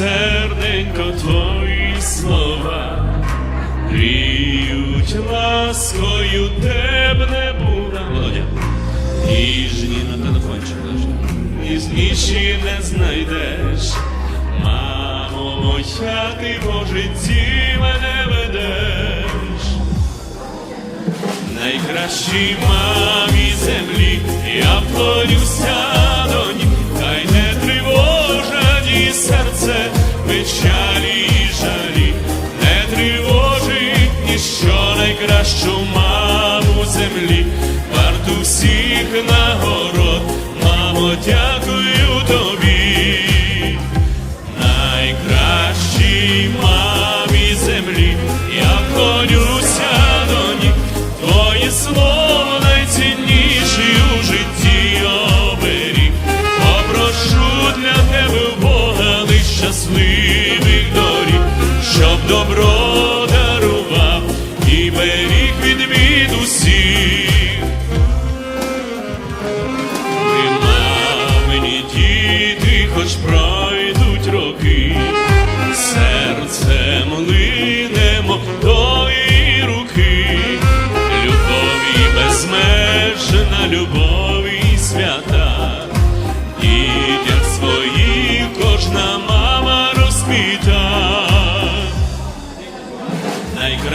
серденько, твої слова, гріють ласкою темне бура. Володя, ніжні на телефончик ніжніші не знайдеш, мамо моя, ти по житті мене ведеш, найкращій мамі землі я плонюся. Найкращу маму землі, варту всіх нагород, мамо, дякую тобі. Найкращій мамі землі, я вклонюся до ніг, твоє слово найцінніший у житті оберіг. Попрошу для тебе Бога лиш щасливих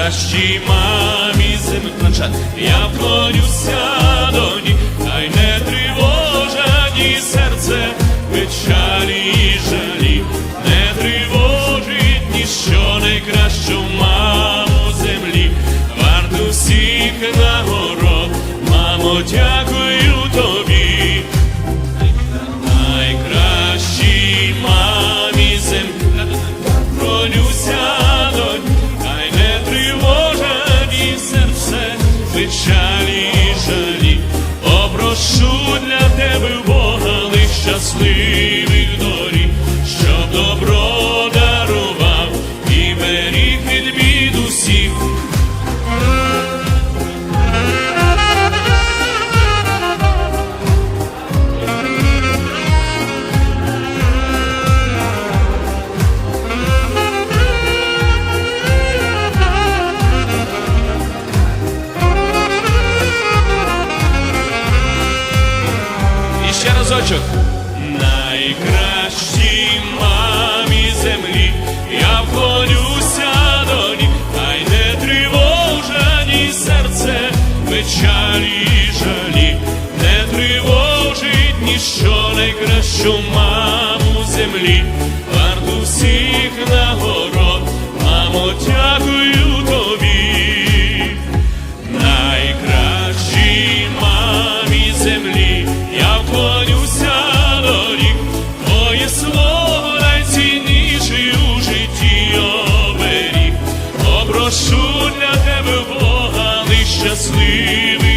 найкращій мамі землячат, я вклонюся до ніг, хай не тривожані серце, печалі і жалі, не тривожить ніщо найкращу маму землі, варту всіх нагород, мамо, дякую тобі. Печалі разочок. Найкращій мамі землі, я вклонюся до ніг, хай не тривожані серце, печалі і жалі, не тривожить ніщо найкращу маму землі, sleeping.